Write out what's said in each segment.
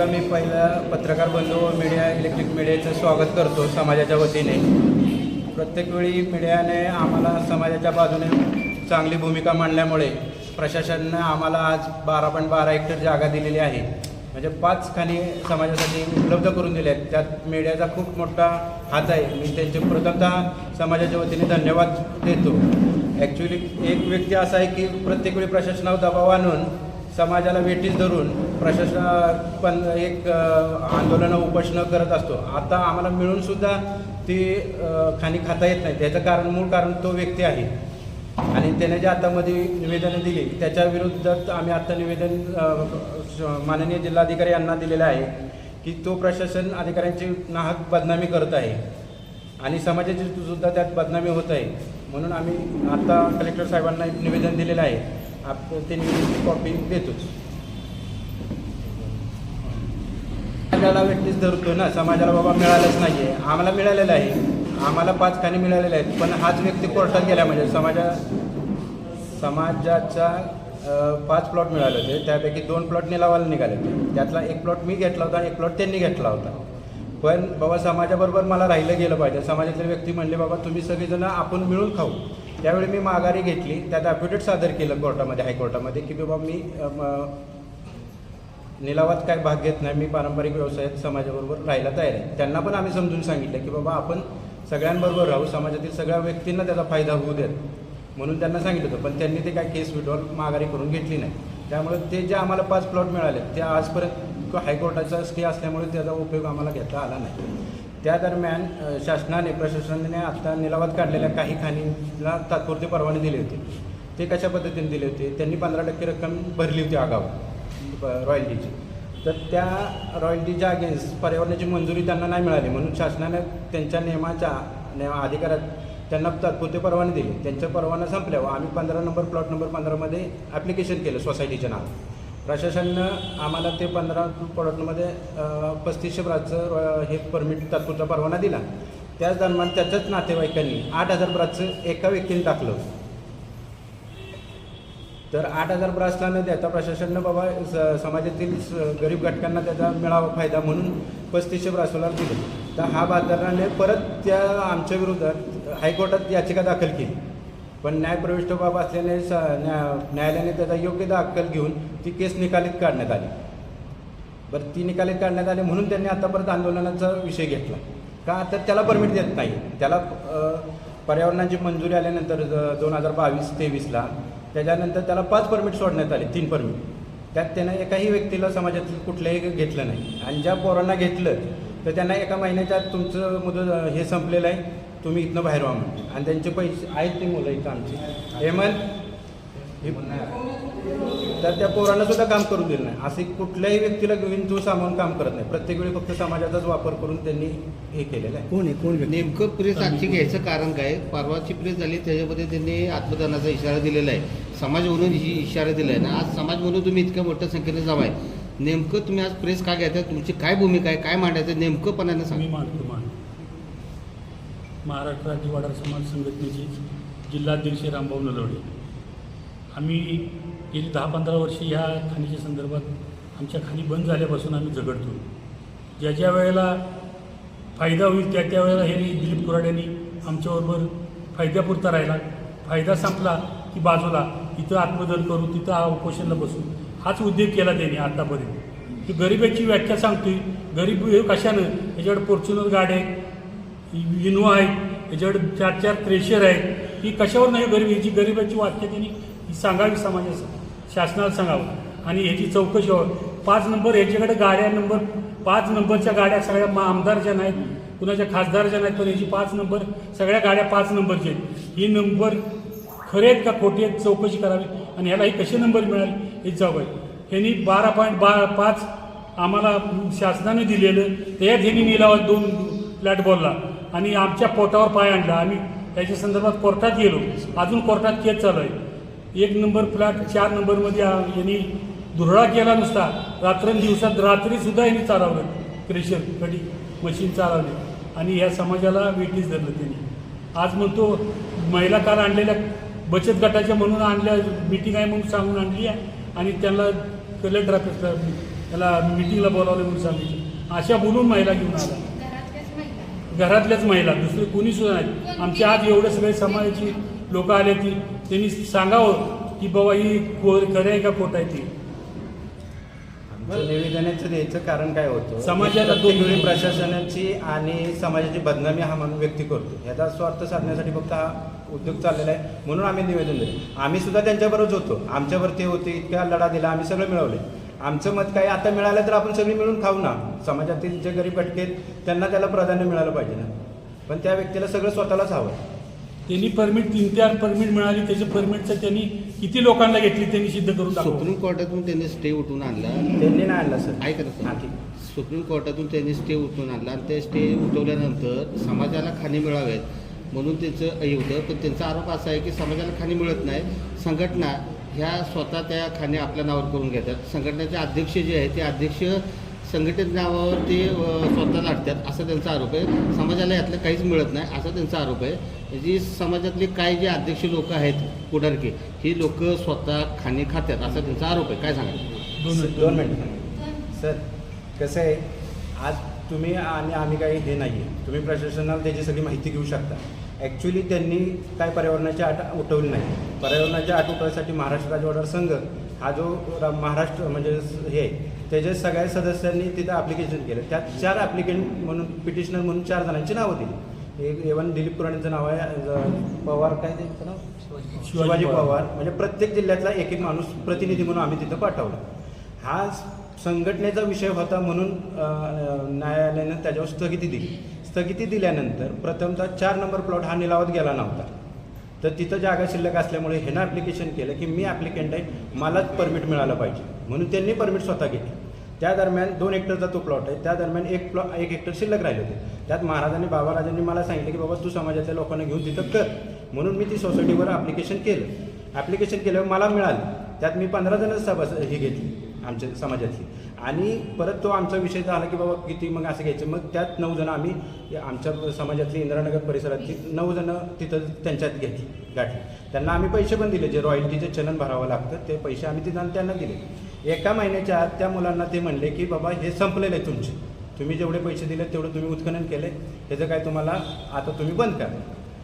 आता मी पहिला पत्रकार बंधू व मीडिया इलेक्ट्रिक मीडियाचं स्वागत करतो समाजाच्या वतीने. प्रत्येक वेळी मीडियाने आम्हाला समाजाच्या बाजूने चांगली भूमिका मांडल्यामुळे प्रशासनानं आम्हाला आज बारा पॉईंट बारा हेक्टर जागा दिलेली आहे. म्हणजे पाच खाणी समाजासाठी उपलब्ध करून दिल्या आहेत त्यात मीडियाचा खूप मोठा हात आहे. मी त्यांचे प्रथमतः समाजाच्या वतीने धन्यवाद देतो. ॲक्च्युली एक व्यक्ती असा आहे की प्रत्येक वेळी प्रशासनावर दबाव आणून समाजाला वेटीस धरून प्रशासन पण एक आंदोलनं उपोषणं करत असतो. आता आम्हाला मिळूनसुद्धा ती खाणी खाता येत नाही. त्याचं कारण मूळ कारण तो व्यक्ती आहे. आणि त्याने जे आतामध्ये निवेदनं दिली त्याच्या विरुद्धात आम्ही आता निवेदन माननीय जिल्हाधिकारी यांना दिलेलं आहे की तो प्रशासन अधिकाऱ्यांची नाहक बदनामी करत आहे. आणि समाजाची सुद्धा त्यात बदनामी होत आहे. म्हणून आम्ही आता कलेक्टर साहेबांना एक निवेदन दिलेलं आहे. आप ते कॉपी देतोच. समाजाला व्यक्तीच धरतो ना समाजाला बाबा मिळालंच नाही आहे आम्हाला मिळालेलं आहे. आम्हाला पाच खाणी मिळालेले आहेत पण हाच व्यक्ती कोर्टात गेला म्हणजे समाजा समाजाचा पाच प्लॉट मिळाले होते. त्यापैकी दोन प्लॉट निलावाला निघाले होते. त्यातला एक प्लॉट मी घेतला होता एक प्लॉट त्यांनी घेतला होता. पण बाबा समाजाबरोबर मला राहिलं गेलं पाहिजे. समाजातले व्यक्ती म्हणले बाबा तुम्ही सगळेजण आपण मिळून खाऊ. त्यावेळी मी माघारी घेतली. त्यात ॲफिडेविट सादर केलं कोर्टामध्ये हायकोर्टामध्ये की बाबा मी निलावात काय भाग घेत नाही. मी पारंपरिक व्यवसायात समाजाबरोबर राहायला तयार आहे. त्यांना पण आम्ही समजून सांगितलं की बाबा आपण सगळ्यांबरोबर राहू. समाजातील सगळ्या व्यक्तींना त्याचा फायदा होऊ देत. म्हणून त्यांना सांगितलं होतं पण त्यांनी ते काय केस विड्रॉल माघारी करून घेतली नाही. त्यामुळे ते जे आम्हाला पाच प्लॉट मिळाले ते आजपर्यंत हायकोर्टाचा स्टे असल्यामुळे त्याचा उपयोग आम्हाला घेता आला नाही. त्या दरम्यान शासनाने प्रशासनाने आता निलावात काढलेल्या काही खाणींना तात्पुरते परवाने दिले होते. ते कशा पद्धतीने दिले होते? त्यांनी पंधरा टक्के रक्कम भरली होती आगाव रॉयल्टीची. तर त्या रॉयल्टीच्या अगेन्स्ट पर्यावरणाची मंजुरी त्यांना नाही मिळाली म्हणून शासनाने त्यांच्या नियमाच्या नियमा अधिकारात त्यांना तात्पुरते परवाने दिले. त्यांचा परवाना संपल्यावर आम्ही पंधरा नंबर प्लॉट नंबर पंधरामध्ये ॲप्लिकेशन केलं सोसायटीच्या नाव प्रशासनानं आम्हाला ते पंधरा प्लॉटमध्ये पस्तीसशे ब्राचं हे परमिट तात्पुरता परवाना दिला. त्याच दरम्यान त्याच्याच नातेवाईकांनी आठ हजार ब्राचं एका व्यक्तीने टाकलं. तर आठ हजार ब्रासला न देता प्रशासनानं बाबा स- समाजातील गरीब घटकांना त्याचा मिळावा फायदा म्हणून पस्तीसशे ब्रासोला दिलं. तर हा बाजाराने परत त्या आमच्या विरोधात हायकोर्टात याचिका दाखल केली. पण न्यायप्रविष्ट बाब असल्याने स न्या- न्यायालयाने त्याचा योग्य दाखल घेऊन ती केस निकालीत काढण्यात आली. बरं ती निकालीत काढण्यात आली म्हणून त्यांनी आता परत आंदोलनाचा विषय घेतला. का तर त्याला परमिट देत नाही. त्याला पर्यावरणाची मंजुरी आल्यानंतर दोन हजार बावीस तेवीसला त्याच्यानंतर त्याला पाच परमिट सोडण्यात आले तीन परमिट. त्यात त्यानं एकाही व्यक्तीला समाजातील कुठल्याही घेतलं नाही. आणि ज्या पोरांना घेतलं तर त्यांना एका महिन्याच्या आत तुमचं मुदत हे संपलेलं आहे. तुम्ही इथनं बाहेर व्हा म्हणते. आणि त्यांचे पैसे आहेत ती मुलं इथं आमची. हेमंत हे तर त्या पोरांना सुद्धा काम करून दिलं नाही. असे कुठल्याही व्यक्तीला घेऊन तो सामावून काम करत नाही. प्रत्येक वेळी फक्त समाजाचाच वापर करून त्यांनी हे केलेलं आहे. कोण आहे? कोण नेमकं प्रेस आजची घ्यायचं कारण काय? परवाची प्रेस झाली त्याच्यामध्ये त्यांनी आत्मदानाचा इशारा दिलेला आहे. समाज म्हणून ही इशारा दिला आहे ना. आज समाज म्हणून तुम्ही इतक्या मोठ्या संख्येने जमाय नेमकं तुम्ही आज प्रेस का घ्यायचं तुमची काय भूमिका आहे? काय मांडायचं? नेमकंपणाने सांगा. महाराष्ट्र राज्य वडार समाज संघटनेचे जिल्हाध्यक्ष रामभाऊ नलवडे. आम्ही गेली दहा पंधरा वर्षे ह्या खाणीच्या संदर्भात आमच्या खाणी बंद झाल्यापासून आम्ही झगडतो. ज्या ज्या वेळेला फायदा होईल त्या त्या वेळेला हे दिलीप कुराड्यांनी आमच्याबरोबर फायद्यापुरता राहिला. फायदा संपला की बाजूला इथं आत्मदल करू तिथं आ- उपोषणला बसू. हाच उद्योग केला त्यांनी आत्तापर्यंत की गरिबाची व्याख्या सांगतोय. गरीब हे कशानं? याच्याकडे फॉर्च्युनर गाड्या आहेत इनोवा आहेत याच्याकडे चार चार क्रेशर आहेत. ही कशावर नाही गरीब? ह्याची गरिबाची वाक्य त्यांनी सांगावी समाजास शासनाला सांगावं. आणि ह्याची चौकशी व्हावी. पाच नंबर याच्याकडे गाड्या नंबर पाच नंबरच्या गाड्या सगळ्या मा- आमदारच्या नाहीत कुणाच्या खासदारच्या नाहीत पण याची पाच नंबर सगळ्या गाड्या पाच नंबरच्या आहेत. ही नंबर खरे आहेत का खोटे आहेत चौकशी करावी. आणि ह्याला ही कसे नंबर मिळाले हे जाऊ आहे ह्यांनी बारा पॉईंट बा पाच आम्हाला शासनाने दिलेलं. त्यात ह्यांनी नेला दोन फ्लॅट बॉलला आणि आमच्या पोटावर पाय आणला. आम्ही त्याच्या संदर्भात कोर्टात गेलो. अजून कोर्टात केस चालू आहे. एक नंबर फ्लॅट चार नंबरमध्ये यांनी धुरळा केला नुसता. रात्रंदिवसात रात्रीसुद्धा यांनी चालवलं. क्रेशर कडी मशीन चालवली. आणि या समाजाला वेटीस धरलं त्यांनी. आज म्हणतो महिला काल आणलेल्या बचत गटाच्या म्हणून आणल्या मिटिंग आहे म्हणून सांगून आणली आहे. आणि त्यांना कलेक्टर ऑफिसला त्याला मिटिंगला बोलावलं म्हणून सांगितलं. अशा बोलून महिला घेऊन आला घरातल्याच महिला दुसरे कोणी सुद्धा नाही. आमच्या आज एवढे सगळे समाजाची लोक आले ती त्यांनी सांगावं की बाबा ही खरं आहे का खोट आहे ती? निवेदनाचं द्यायचं कारण काय होतं? समाजाला वेळी प्रशासनाची आणि समाजाची बदनामी हा म्हणून व्यक्ती करतो. ह्याचा स्वार्थ साधण्यासाठी फक्त हा उद्योग चाललेला आहे म्हणून आम्ही निवेदन दिलं. आम्ही सुद्धा त्यांच्याबरोबर होतो. आमच्यावर ते होते इतका लढा दिला आम्ही सगळं मिळवले आमचं मत काय आता मिळालं तर आपण सगळी मिळून खाऊ ना. समाजातील जे गरीब भटके आहेत, त्यांना त्याला प्राधान्य मिळालं पाहिजे ना. पण त्या व्यक्तीला सगळं स्वतःलाच हवं. त्यांनी परमिट तीन चार परमिट मिळाली त्याच्या परमिटचं त्यांनी किती लोकांना घेतली त्यांनी सिद्ध करून दाखवलं. सुप्रीम कोर्टातून त्यांनी स्टे उठून आणला. त्यांनी नाही आणला सर. ऐका ना हा. ठीक. सुप्रीम कोर्टातून त्यांनी स्टे उठवून आणला आणि ते स्टे उठवल्यानंतर समाजाला खाणी मिळाव्यात. म्हणून त्यांचं हे होतं पण त्यांचा आरोप असा आहे की समाजाला खाणी मिळत नाही. संघटना ह्या स्वतः त्या खाणी आपल्या नावावर करून घेतात. संघटनेचे अध्यक्ष जे आहेत ते अध्यक्ष संघटनेच्या नावावर ते स्वतः लाटतात असा त्यांचा आरोप आहे. समाजाला यातलं काहीच मिळत नाही असा त्यांचा आरोप आहे. जी समाजातले काही जे अध्यक्ष लोक आहेत पुढारके ही लोक स्वतः खाणी खातात असा त्यांचा आरोप आहे. काय सांगा दोन दोन मिनिट. सर कसं आहे आज तुम्ही आणि आम्ही काही हे नाही आहे तुम्ही प्रशासनाला त्याची सगळी माहिती घेऊ शकता. ॲक्च्युली त्यांनी काय पर्यावरणाची आट उठवली नाही. पर्यावरणाची आट उठवण्यासाठी महाराष्ट्र राज्य ऑर्डर संघ हा जो महाराष्ट्र म्हणजे हे आहे, त्याच्या सगळ्या सदस्यांनी तिथं ॲप्लिकेशन केलं. त्यात चार ॲप्लिकेंट म्हणून पिटिशनर म्हणून चार जणांची नावं दिली. एक एवन दिलीप कुराणीचं नाव आहे पवार काय त्यांचं नाव? शिवाजी पवार. म्हणजे प्रत्येक जिल्ह्यातला एक एक माणूस प्रतिनिधी म्हणून आम्ही तिथं पाठवला. हा संघटनेचा विषय होता म्हणून न्यायालयानं त्याच्यावर स्थगिती दिली. स्थगिती दिल्यानंतर प्रथमतः चार नंबर प्लॉट हा निलावात गेला नव्हता. तर तिथं जागा शिल्लक असल्यामुळे ह्यानं ॲप्लिकेशन केलं की मी ॲप्लिकेंट आहे मलाच परमिट मिळालं पाहिजे. म्हणून त्यांनी परमिट स्वतः घेतली. त्या दरम्यान दोन हेक्टरचा तो प्लॉट आहे. त्या दरम्यान एक प्लॉ एक हेक्टर शिल्लक राहिले होते. त्यात महाराजांनी बाबाराजांनी मला सांगितलं की बाबा तू समाजातल्या लोकांना घेऊन तिथं कर. म्हणून मी ती सोसायटीवर ॲप्लिकेशन केलं. ॲप्लिकेशन केल्यावर मला मिळालं. त्यात मी पंधरा जणच सभा ही घेतली आमच्या समाजातली. आणि परत तो आमचा विषय झाला की बाबा किती मग असं घ्यायचं. मग त्यात नऊ जण आम्ही आमच्या समाजातली इंदिरानगर परिसरातली नऊ जण तिथं त्यांच्यात घेतली गाठली. त्यांना आम्ही पैसे पण दिले जे रॉयल्टीचे चलन भरावं लागतं ते पैसे आम्ही तिथं त्यांना दिले. एका महिन्याच्या आत त्या मुलांना ते म्हणले की बाबा हे संपलेलं आहे तुमचे. तुम्ही जेवढे पैसे दिले तेवढं तुम्ही उत्खनन केले त्याचं काय तुम्हाला आता तुम्ही बंद करा.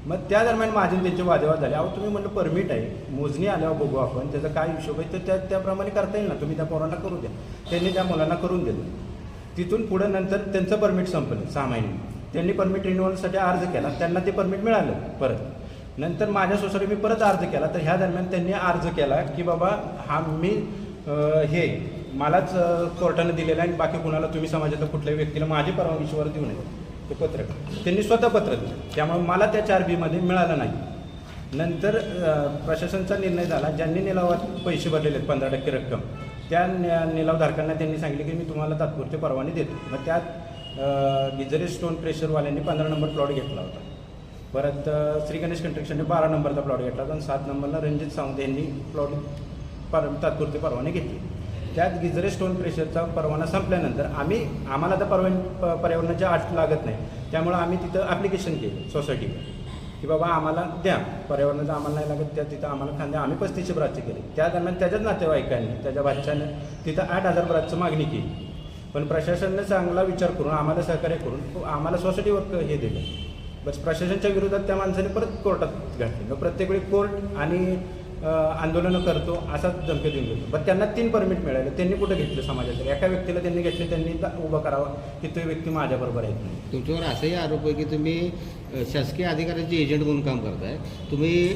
मग त्या दरम्यान माझे त्यांचे वादेवाद झाले. अहो तुम्ही म्हणलं परमिट आहे. मोजणी आल्यावर बघू आपण. त्याचा काय हिशोब आहे? तर त्या त्याप्रमाणे करता येईल ना. तुम्ही त्या पोरांना करू द्या. त्यांनी त्या मुलांना करून दिलं. तिथून पुढं नंतर त्यांचं परमिट संपलं सहा महिने. त्यांनी परमिट रिन्युअलसाठी अर्ज केला. त्यांना ते परमिट मिळालं परत. नंतर माझ्या सोसायटी मी परत अर्ज केला. तर ह्या दरम्यान त्यांनी अर्ज केला की बाबा हा मी हे मलाच कोर्टानं दिलेलं आहे आणि बाकी कुणाला तुम्ही समाजातल्या कुठल्याही व्यक्तीला माझी परवानगीवर देऊ नये. ते पत्रक त्यांनी स्वतः पत्र दिलं. त्यामुळे मला त्या चार बीमध्ये मिळालं नाही. नंतर प्रशासनचा निर्णय झाला. ज्यांनी निलावात पैसे भरलेले आहेत पंधरा टक्के रक्कम त्या निलावधारकांना त्यांनी सांगितले की मी तुम्हाला तात्पुरते परवाने देतो. मग त्यात गिजरे स्टोन प्रेशरवाल्यांनी पंधरा नंबर प्लॉट घेतला होता. परत श्री गणेश कंट्रक्शनने बारा नंबरचा प्लॉट घेतला होता. आणि सात नंबरला रणजित सावंत यांनी प्लॉट पर तात्पुरते परवाने घेतले. त्यात गिजरे स्टोन प्रेशरचा परवाना संपल्यानंतर आम्ही आम्हाला आता परवान प- आठ लागत नाही. त्यामुळं आम्ही तिथं ॲप्लिकेशन केलं सोसायटीवर की बाबा आम्हाला द्या पर्यावरणाचं आम्हाला नाही लागत त्या तिथं आम्हाला खांद्या आम्ही पस्तीसशे ब्रातचे केले. त्या दरम्यान त्याच्याच नातेवाईकांनी त्याच्या बादशाने तिथं आठ हजार ब्राजची मागणी केली. पण प्रशासनाने चांगला विचार करून आम्हाला सहकार्य करून आम्हाला सोसायटीवर हे दिलं. बस प्रशासनाच्या विरोधात त्या माणसाने परत कोर्टात घातली. मग प्रत्येक वेळी कोर्ट आणि आंदोलनं करतो असाच धमकी देऊन देतो. पण त्यांना तीन परमिट मिळाले. त्यांनी कुठं घेतलं समाजाच्या एका व्यक्तीला त्यांनी घेतले त्यांनी उभं करावं. की तो व्यक्ती माझ्याबरोबर येत नाही तुमच्यावर असाही आरोप आहे की तुम्ही शासकीय अधिकाऱ्यांचे एजंट म्हणून काम करताय. तुम्ही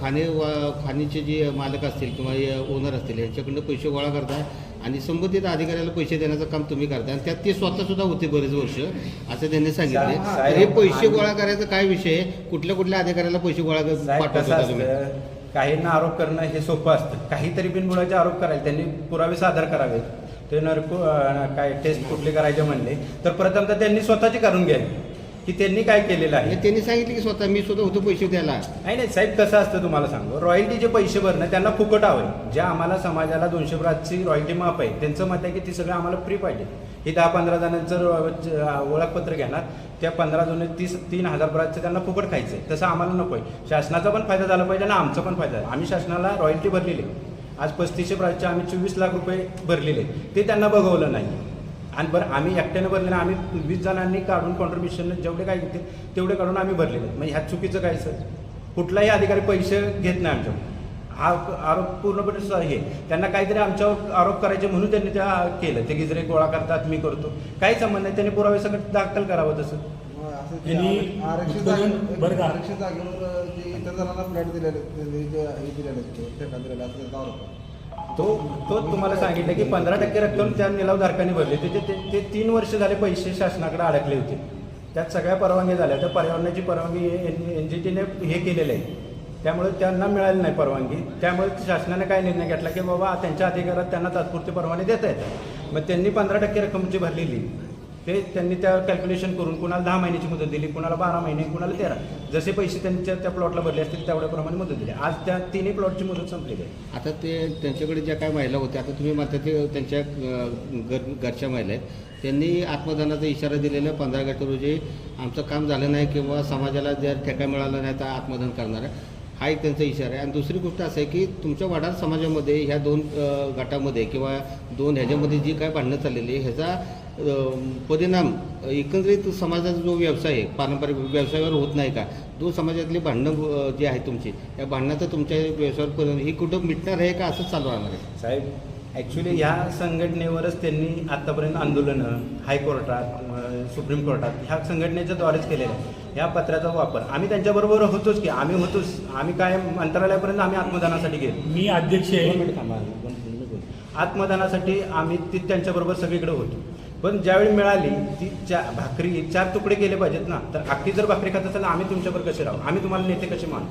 खाणे वा खाणीचे जे मालक असतील किंवा ओनर असतील यांच्याकडनं पैसे गोळा करताय आणि संबंधित अधिकाऱ्याला पैसे देण्याचं काम तुम्ही करता आणि त्यात ते स्वतः सुद्धा होते बरेच वर्ष असं त्यांनी सांगितले हे पैसे गोळा करायचा काय विषय आहे? कुठल्या कुठल्या अधिकाऱ्याला पैसे गोळा पाठवत होता तुम्ही? काहींना आरोप करणं हे सोपं असतं. काहीतरी बिनबुडाचे आरोप करायचे त्यांनी पुरावे सादर करावेत ते नरको काय टेस्ट कुठले करायचे म्हणले. तर प्रथमतः त्यांनी स्वतःची करून घ्यावी. की त्यांनी काय केलेलं आहे? त्यांनी सांगितले की स्वतः मी स्वतः होतो पैसे द्यायला. नाही नाही साहेब कसं असतं तुम्हाला सांगू? रॉयल्टीचे पैसे भरणं त्यांना फुकट हवं जे आम्हाला समाजाला दोनशे ब्राजची रॉयल्टी माफ आहे त्यांचं मत आहे की ती सगळं आम्हाला फ्री पाहिजे. ही दहा पंधरा जणांचं ओळखपत्र घेणार त्या पंधरा जण तीस तीन हजार ब्राजचं त्यांना फुकट खायचं आहे तसं आम्हाला नको आहे शासनाचा पण फायदा झाला पाहिजे आणि आमचा पण फायदा झाला. आम्ही शासनाला रॉयल्टी भरलेली आहे. आज पस्तीसशे ब्राजचे आम्ही चोवीस लाख रुपये भरलेले. ते त्यांना बघवलं नाही. आणि बरं आम्ही एकट्यानं भरलेलं आम्ही वीस जणांनी काढून कॉन्ट्रीब्युशन जेवढे काय घेते तेवढे काढून आम्ही भरलेले आहेत. म्हणजे ह्यात चुकीचं काय सर कुठलाही अधिकारी पैसे घेत नाही आमच्याकडून हा आरोप पूर्णपणे स- हे त्यांना काहीतरी आमच्यावर आरोप करायचे म्हणून त्यांनी त्या केलं ते गिजरे गोळा करतात मी करतो काही संबंध नाही त्यांनी पुरावे सगळं दाखल करावं तसं मग असं ते यांनी आर- आरक्षित उत्खनन जागे- बरं का? आरक्षित जागेवर इतर जणांना फ्लॅट दिलेले हे दिलेले ठेका दिलेला असं आरोप. तो तो तुम्हाला सांगितलं की पंधरा टक्के रक्कम त्या निलावधारकांनी भरली त्याचे ते, ते तीन वर्ष झाले पैसे शासनाकडे अडकले होते. त्यात सगळ्या परवानगी झाल्या. त्या पर्यावरणाची परवानगी एन जी टीने हे केलेलं आहे. त्यामुळे त्यांना मिळाली नाही परवानगी. त्यामुळे शासनाने काय निर्णय घेतला की बाबा त्यांच्या अधिकारात त्यांना तात्पुरते परवाने देता येतात मग त्यांनी पंधरा टक्के रक्कमची भरलेली. ते त्यांनी त्या कॅल्क्युलेशन करून कुणाला दहा महिन्याची मुदत दिली कुणाला बारा महिने कुणाला तेरा. जसे पैसे त्यांच्या त्या प्लॉटला भरले असतील तेवढ्याप्रमाणे मुदत दिली. आज त्या तिन्ही प्लॉटची मुदत संपलेली आहे. आता ते त्यांच्याकडे ज्या काय महिला होत्या आता तुम्ही म्हणता ते त्यांच्या घर घरच्या महिला आहेत. त्यांनी आत्मदानाचा इशारा दिलेला पंधरा गट रोजी आमचं काम झालं नाही किंवा समाजाला जर ठेका मिळाला नाही तर आत्मदान करणार आहे. हा एक त्यांचा इशारा आहे. आणि दुसरी गोष्ट असं आहे की तुमच्या वडार समाजामध्ये ह्या दोन गटामध्ये किंवा दोन ह्याच्यामध्ये जी काय भांडणं चाललेली आहे ह्याचा परिणाम एकंदरीत समाजाचा जो व्यवसाय आहे पारंपरिक व्यवसायावर होत नाही का दोन समाजातली भांडणं जी आहे तुमची या भांडणाचा तुमच्या व्यवसायावर परिणाम ही कुठं मिटणार आहे का असंच चालू राहणार आहे साहेब ॲक्च्युली ह्या संघटनेवरच त्यांनी आत्तापर्यंत आंदोलनं हायकोर्टात सुप्रीम कोर्टात ह्या संघटनेच्या द्वारेच केलेलं आहे ह्या पत्राचा वापर आम्ही त्यांच्याबरोबर होतोच की आम्ही होतोच आम्ही काय मंत्रालयापर्यंत आम्ही आत्मदानासाठी गेलो मी अध्यक्ष आहे. आत्मदानासाठी आम्ही ती त्यांच्याबरोबर सगळीकडे होतो पण ज्यावेळी मिळाली ती चा भाकरी चार तुकडे केले पाहिजेत ना तर अख्खी जर भाकरी खात असेल तर आम्ही तुमच्याबरोबर कसे राहू? आम्ही तुम्हाला नेते कसे मानू?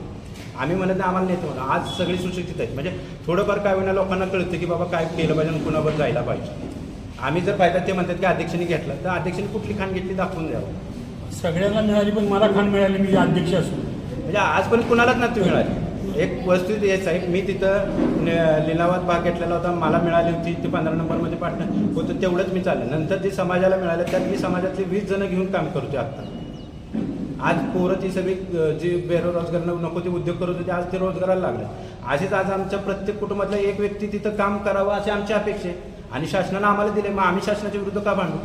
आम्ही म्हणत नाही आम्हाला नेते म्हणू आज सगळी सुशिक्षित आहेत. म्हणजे थोडंफार काय होईना लोकांना कळतं की बाबा काय केलं पाहिजे आणि कुणावर जायला पाहिजे. आम्ही जर फायदा ते म्हणतात की अध्यक्षांनी घेतला तर अध्यक्षांनी कुठली खाण घेतली दाखवून द्यावं. सगळ्यांना मिळाली पण मला खाण मिळाली मी अध्यक्ष असून. म्हणजे आजपर्यंत कुणालाच नव्हती मिळाली. एक वस्तू आहे आहे. मी तिथं लिलावात भाग घेतलेला होता. मला मिळाली होती ती पंधरा नंबरमध्ये पाठणं होतं तेवढंच मी चाललं. नंतर जी समाजाला मिळालं त्यात मी समाजातली वीस जणं घेऊन काम करतोय आता आज पोरं ती सगळी जी बेरोजगार नको ते उद्योग करत होते आज ते रोजगाराला लागले. असेच आज आमच्या प्रत्येक कुटुंबातला एक व्यक्ती तिथं काम करावं अशी आमची अपेक्षा आहे. आणि शासनानं आम्हाला दिले मग आम्ही शासनाच्या विरुद्ध का भांडू?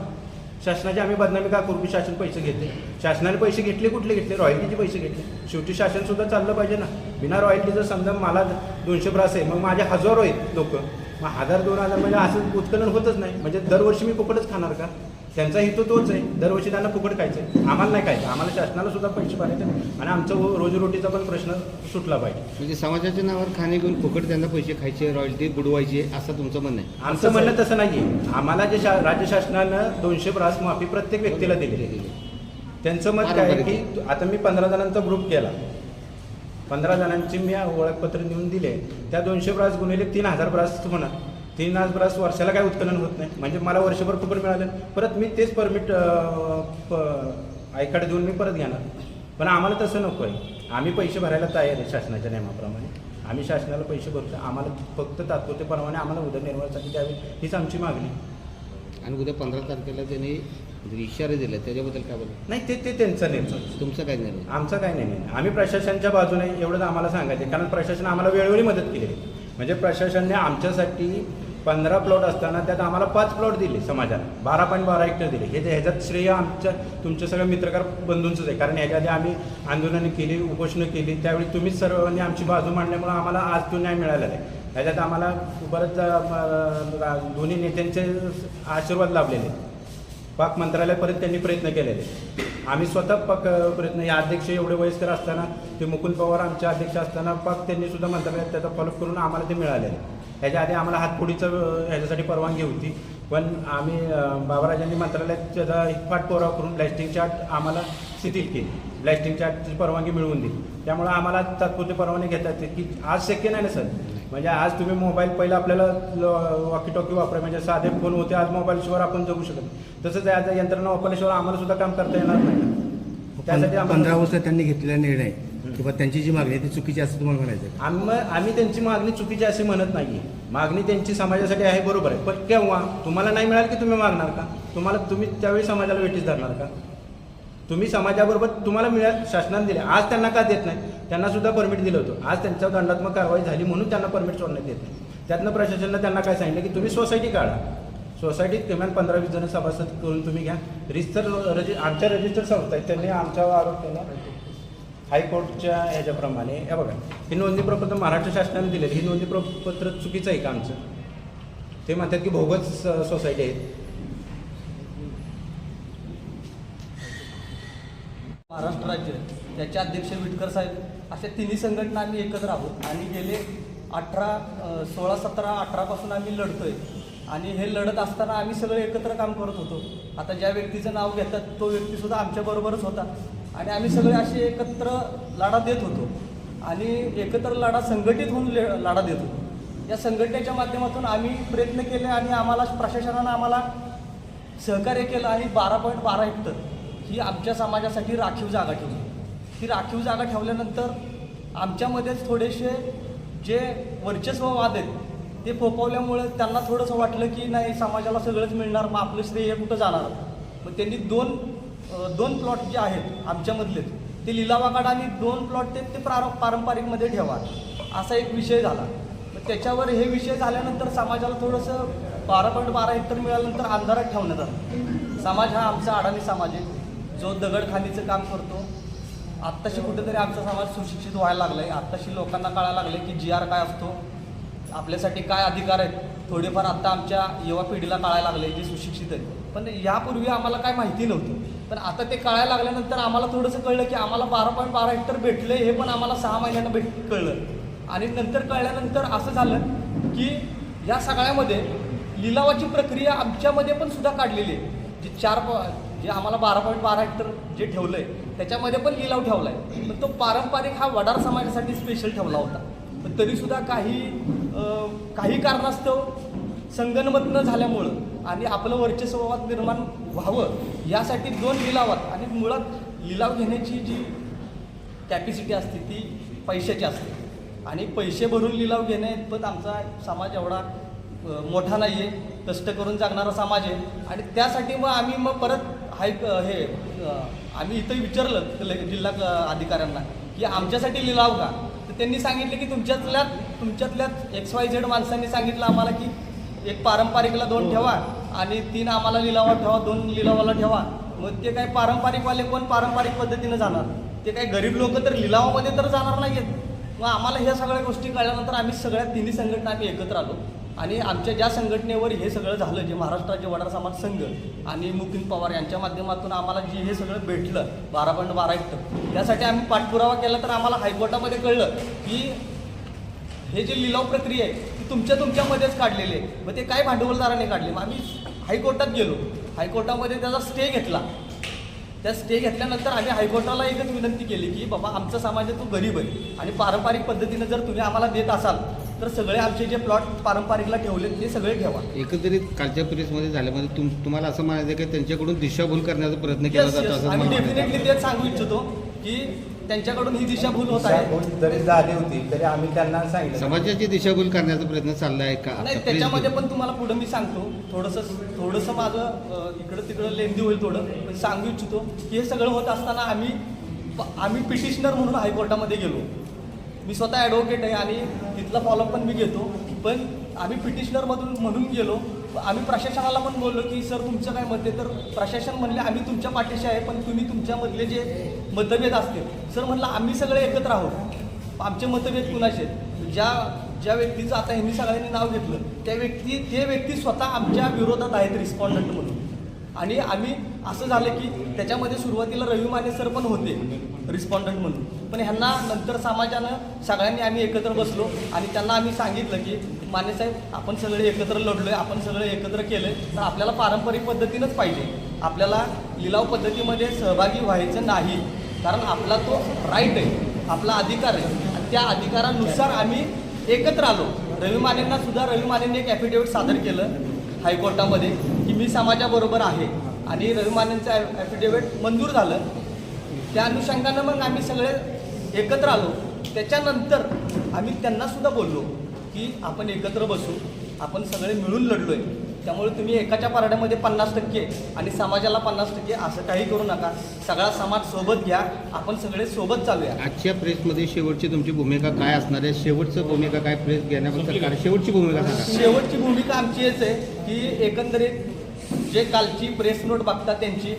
शासनाची आम्ही बदनामी का करू? की शासन पैसे घेते. शासनाने पैसे घेतले कुठले घेतले? रॉयल्टीचे पैसे घेतले. शेवटी शासन सुद्धा चाललं पाहिजे ना. बिना रॉयल्टी जर समजा मला दोनशे ब्रास आहे मग माझे हजारो आहेत लोक. मग हजार दोन हजार म्हणजे असं उत्खनन होतच नाही. म्हणजे दरवर्षी मी फुकटच खाणार का? त्यांचा हेतू तोच आहे. दरवर्षी त्यांना फुकट खायचं आहे आम्हाला नाही खायचं. आम्हाला शासनाला सुद्धा पैसे भरायचे आणि आमचं रोजीरोटीचा पण प्रश्न सुटला पाहिजे. म्हणजे समाजाच्या नावावर खाणे घेऊन फुकट त्यांना पैसे खायचे रॉयल्टी बुडवायचे असं तुमचं म्हणणं आहे? आमचं म्हणणं तसं नाही आहे आम्हाला जे शा राज्य शासनानं दोनशे ब्रास माफी प्रत्येक व्यक्तीला दिली. त्यांचं मत काय आहे की आता मी पंधरा जणांचा ग्रुप केला. पंधरा जणांची मी ओळखपत्र देऊन दिले. त्या दोनशे ब्रास गुणिले तीन हजार ब्रास होणार. तीन हजार ब्रास वर्षाला काय उत्खनन होत नाही. म्हणजे मला वर्षभर फुकट मिळालं. परत मी तेच परमिट आयकडे देऊन मी परत घेणार. पण आम्हाला तसं नको आहे. आम्ही पैसे भरायला तयार आहे शासनाच्या नियमाप्रमाणे. आम्ही शासनाला पैसे भरतो आम्हाला फक्त तात्पुरते परवाने आम्हाला उदरनिर्वाहासाठी द्यावे हीच आमची मागणी. आणि उद्या पंधरा तारखेला त्यांनी इशारे दिले त्याच्याबद्दल काय बोला नाही ते ते त्यांचा निर्णय तुमचं काय निर्णय आमचं नाही नाही. आम्ही प्रशासनाच्या बाजूने एवढंच आम्हाला सांगायचं. कारण प्रशासन आम्हाला वेळोवेळी मदत केली. आहे. म्हणजे प्रशासनाने आमच्यासाठी पंधरा प्लॉट असताना त्यात आम्हाला पाच प्लॉट दिले समाजाला बारा पॉईंट बारा हेक्टर दिले. हे ह्याच्यात श्रेय आमच्या तुमच्या सगळ्या मित्रकार बंधूंचंच आहे. कारण ह्याच्या आधी आम्ही आंदोलनं केली उपोषणं केली त्यावेळी तुम्हीच सर्वांनी आमची बाजू मांडल्यामुळे आम्हाला आज तो न्याय मिळालेला आहे. ह्याच्यात आम्हाला बरंच दोन्ही नेत्यांचे आशीर्वाद लाभलेले. पाक मंत्रालयापर्यंत त्यांनी प्रयत्न केलेले. आम्ही स्वतः पाक प्रयत्न हे अध्यक्ष एवढे वयस्कर असताना ते मुकुंद पवार आमचे अध्यक्ष असताना पाक त्यांनी सुद्धा मंत्रालयात त्याचा फॉलोअप करून आम्हाला ते मिळालेले. ह्याच्या आधी आम्हाला हातपुडीचं ह्याच्यासाठी परवानगी होती. पण आम्ही बाबाराजांनी मंत्रालयात त्याचा पाठपुरावा करून ब्लॅस्टिंग चार्ट आम्हाला शिथिल केली. ब्लॅस्टिंग चार्टची परवानगी मिळवून दिली. त्यामुळे आम्हाला तात्पुरती परवानगी घेता येते की आज शक्य नाही ना सर? म्हणजे आज तुम्ही मोबाईल पहिला आपल्याला वॉकी टॉकी वापरा. म्हणजे साधे फोन होते आज मोबाईलशिवाय आपण जगू शकत. तसंच आज यंत्रणा वापरल्याशिवाय आम्हाला सुद्धा काम करता येणार नाही. त्यासाठी पंधरा वर्ष त्यांनी घेतलेला निर्णय. किंवा त्यांची जी मागणी आहे ती चुकीची असं तुम्हाला म्हणायचं आहे. आम्ही आम्ही त्यांची मागणी चुकीची अशी म्हणत नाही. मागणी त्यांची समाजासाठी आहे बरोबर आहे. पण केव्हा? तुम्हाला नाही मिळालं की तुम्ही मागणार का? तुम्हाला तुम्ही त्यावेळी समाजाला वेटीस धरणार का? तुम्ही समाजाबरोबर तुम्हाला मिळा शासनाने दिले. आज त्यांना का देत नाही? त्यांना सुद्धा परमिट दिलं होतं. आज त्यांच्यावर दंडात्मक कारवाई झाली म्हणून त्यांना परमिट सोडण्यात येत नाही. त्यातनं प्रशासनानं त्यांना काय सांगितलं की तुम्ही सोसायटी काढा. सोसायटीत किमान पंधरा वीस जण सभासद करून तुम्ही घ्या. रजिस्टर रजि आमच्या रजिस्टर संस्था आहेत. त्यांनी आमच्यावर आरोप केला. हायकोर्टच्या ह्याच्याप्रमाणे. हे बघा हे नोंदणी प्रपत्र महाराष्ट्र शासनाने दिलेलं ही नोंदणी प्रपत्र चुकीचं आहे का आमचं? ते म्हणतात की भोगच स- सोसायटी आहेत महाराष्ट्र राज्य त्याचे अध्यक्ष विटकर साहेब अशा तिन्ही संघटना आम्ही एकत्र आहोत. आणि गेले अठरा सोळा सतरा अठरापासून आम्ही लढतोय. आणि हे लढत असताना आम्ही सगळे एकत्र काम करत होतो. आता ज्या व्यक्तीचं नाव घेतात तो व्यक्तीसुद्धा आमच्याबरोबरच होता. आणि आम्ही सगळे असे एकत्र लढा देत होतो. आणि एकत्र लढा संघटित होऊन लढा देत होतो. या संघटनेच्या माध्यमातून आम्ही प्रयत्न केले आणि आम्हाला प्रशासनानं आम्हाला सहकार्य केलं आणि बारा पॉईंट बारा हेक्टर ही आमच्या समाजासाठी राखीव जागा ठेवली. ती राखीव जागा ठेवल्यानंतर आमच्यामध्येच थोडेसे जे वर्चस्ववाद आहेत ते फोपावल्यामुळे त्यांना थोडंसं वाटलं की नाही समाजाला सगळंच मिळणार मग आपलं श्रेय कुठं जाणार? मग त्यांनी दोन दोन प्लॉट जे आहेत आमच्यामधले ते लिलावाकाड आणि दोन प्लॉट ते ते प्रार पारंपरिकमध्ये ठेवा. असा एक विषय झाला. त्याच्यावर हे विषय झाल्यानंतर समाजाला थोडंसं बारा पॉईंट बारा हेक्टर मिळाल्यानंतर अंधारात ठेवण्यात आलं समाज हा आमचा अडाणी समाज आहे. जो दगडखानीचं काम करतो. आत्ताशी कुठेतरी आमचा समाज सुशिक्षित व्हायला लागला आहे आत्ताशी लोकांना कळायला लागलं की जी आर काय असतो. आपल्यासाठी काय अधिकार आहेत? थोडेफार आत्ता आमच्या युवा पिढीला कळायला लागले जे सुशिक्षित आहेत. पण यापूर्वी आम्हाला काय माहिती नव्हतं. पण आता ते कळायला लागल्यानंतर आम्हाला थोडंसं कळलं की आम्हाला बारा पॉईंट बारा हेक्टर भेटले हे पण आम्हाला सहा महिन्यांना भेट कळलं. आणि नंतर कळल्यानंतर असं झालं की या सगळ्यामध्ये लिलावाची प्रक्रिया आमच्यामध्ये पण सुद्धा काढलेली आहे. जे चार पॉ जे आम्हाला बारा पॉईंट बारा हेक्टर जे ठेवलं आहे त्याच्यामध्ये पण लिलाव ठेवला आहे पण तो पारंपरिक हा वडार समाजासाठी स्पेशल ठेवला होता. पण तरीसुद्धा काही काही कारणास्तव संगनमत न झाल्यामुळं आणि आपलं वर्चस्ववाद निर्माण व्हावं यासाठी दोन लिलावात आणि मुळात लिलाव घेण्याची जी कॅपॅसिटी असते ती पैशाची असते. आणि पैसे भरून लिलाव घेणे पण आमचा समाज एवढा मोठा नाही आहे कष्ट करून जगणारा समाज आहे. आणि त्यासाठी मग आम्ही मग परत हाय हे आम्ही इथं विचारलं ल- जिल्हा अधिकाऱ्यांना की आमच्यासाठी लिलाव का? तर त्यांनी सांगितले की तुमच्यातल्यात तुमच्यातल्यात एक्स वाय झेड माणसांनी सांगितलं आम्हाला की एक पारंपरिकला दोन ठेवा आणि तीन आम्हाला लिलावात ठेवा दोन लिलावाला ठेवा. मग ते काय पारंपरिकवाले कोण पारंपरिक पद्धतीनं जाणार? ते काय गरीब लोक तर लिलावामध्ये तर जाणार नाहीत मग आम्हाला ह्या सगळ्या गोष्टी कळल्यानंतर आम्ही सगळ्या तिन्ही संघटना आम्ही एकत्र आलो. आणि आमच्या ज्या संघटनेवर हे सगळं झालं जे महाराष्ट्र राज्य वडार समाज संघ आणि मुकुंद पवार यांच्या माध्यमातून आम्हाला जे हे सगळं भेटलं बारा पॉईंट बारा हेक्टर त्यासाठी आम्ही पाठपुरावा केला तर आम्हाला हायकोर्टामध्ये कळलं की हे जे लिलाव प्रक्रिया आहे तुमच्या तुमच्यामध्येच काढलेली मग ते काय भांडवलदाराने काढले? मग आम्ही हायकोर्टात गेलो. हायकोर्टामध्ये त्याचा स्टे घेतला. त्या स्टे घेतल्यानंतर आम्ही हायकोर्टाला एकच विनंती केली की बाबा आमचा समाज तो गरीब आहे आणि पारंपरिक पद्धतीनं जर तुम्ही आम्हाला देत असाल तर सगळे आमचे जे प्लॉट पारंपरिकला ठेवले ते सगळे ठेवा. एकंदरीत कालच्या प्रेसमध्ये झाल्यामध्ये तुम तुम्हाला असं म्हणायचं की त्यांच्याकडून दिशाभूल करण्याचा प्रयत्न केला जातो आम्ही डेफिनेटली. तेच सांगू इच्छितो की त्यांच्याकडून ही दिशाभूल होत आहे. दिशाभूल जरी झाली होती तरी आम्ही त्यांना सांगितलं. समाजाची दिशाभूल करण्याचा प्रयत्न चालला आहे का? नाही त्याच्यामध्ये पण तुम्हाला पुढं मी सांगतो. थोडंसं थोडंसं माझं अं, इकडं तिकडं लेंदी होईल थोडं. पण सांगू इच्छितो की हे सगळं होत असताना आम्ही आम्ही पिटिशनर म्हणून हायकोर्टामध्ये गेलो. मी स्वतः ॲडव्होकेट आहे आणि तिथला फॉलोअप पण मी घेतो. पण आम्ही पिटिशनरमधून म्हणून गेलो. आम्ही प्रशासनाला पण बोललो की सर तुमचं काय मत आहे? तर प्रशासन म्हणले आम्ही तुमच्या पाठीशी आहे पण तुम्ही तुमच्यामधले जे मतभेद असतील. सर म्हणलं आम्ही सगळे एकत्र आहोत. आमचे मतभेद कुणाचे आहेत? ज्या ज्या व्यक्तीचं आता ह्यांनी सगळ्यांनी नाव घेतलं त्या व्यक्ती ते व्यक्ती स्वतः आमच्या विरोधात आहेत रिस्पॉन्डंट म्हणून. आणि आम्ही असं झालं की त्याच्यामध्ये सुरुवातीला रवी माने सर पण होते रिस्पॉन्डंट म्हणून. पण ह्यांना नंतर समाजानं सगळ्यांनी आम्ही एकत्र बसलो आणि त्यांना आम्ही सांगितलं की मानेसाहेब आपण सगळे एकत्र लढलोय आपण सगळे एकत्र केलंय तर आपल्याला पारंपरिक पद्धतीनंच पाहिजे. आपल्याला लिलाव पद्धतीमध्ये सहभागी व्हायचं नाही. कारण आपला तो राईट आहे आपला अधिकार आहे. आणि त्या अधिकारानुसार आम्ही एकत्र आलो. रवी मानेंना सुद्धा रवी मानेंनी एक ॲफिडेविट सादर केलं हायकोर्टामध्ये की मी समाजाबरोबर आहे. आणि रवी मानेंचं ॲफिडेविट मंजूर झालं. त्या अनुषंगानं मग आम्ही सगळे एकत्र आलो. त्याच्यानंतर आम्ही त्यांना सुद्धा बोललो की आपण एकत्र बसू. आपण सगळे मिळून लढलोय. त्यामुळे तुम्ही एकाच्या पारड्यामध्ये पन्नास टक्के आणि समाजाला पन्नास टक्के असं काही करू नका. सगळा समाज सोबत घ्या. आपण सगळे सोबत चालूया. आजच्या प्रेसमध्ये शेवटची तुमची भूमिका काय असणार आहे? शेवटचं भूमिका काय प्रेस घेण्याबद्दल काय शेवटची भूमिका शेवटची भूमिका आमची हेच आहे की एकंदरीत जे कालची प्रेस नोट बघतात त्यांची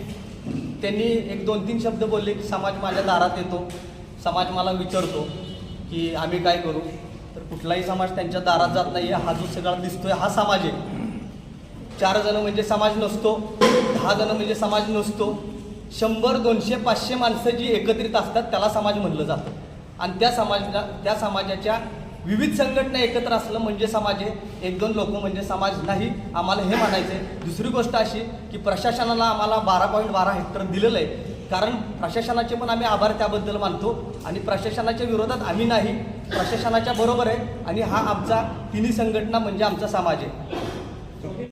त्यांनी एक दोन तीन शब्द बोलले की समाज माझ्या दारात येतो. समाज मला विचारतो की आम्ही काय करू? तर कुठलाही समाज त्यांच्या दारात जात नाही हा जो सगळा दिसतोय हा समाज आहे. चार जण म्हणजे समाज नसतो. दहा जण म्हणजे समाज नसतो. शंभर दोनशे पाचशे माणसं जी एकत्रित असतात त्याला समाज म्हणलं जातं. आणि त्या समाजा त्या समाजाच्या विविध संघटना एकत्र असलं म्हणजे समाज आहे. एक दोन लोक म्हणजे समाज नाही. आम्हाला हे म्हणायचं आहे दुसरी गोष्ट अशी की प्रशासनाला आम्हाला बारा पॉईंट बारा हेक्टर दिलेलं आहे. कारण प्रशासनाचे पण आम्ही आभार त्याबद्दल मानतो आणि प्रशासनाच्या विरोधात आम्ही नाही. प्रशासनाच्या बरोबर आहे आणि हा आमचा तिन्ही संघटना म्हणजे आमचा समाज आहे.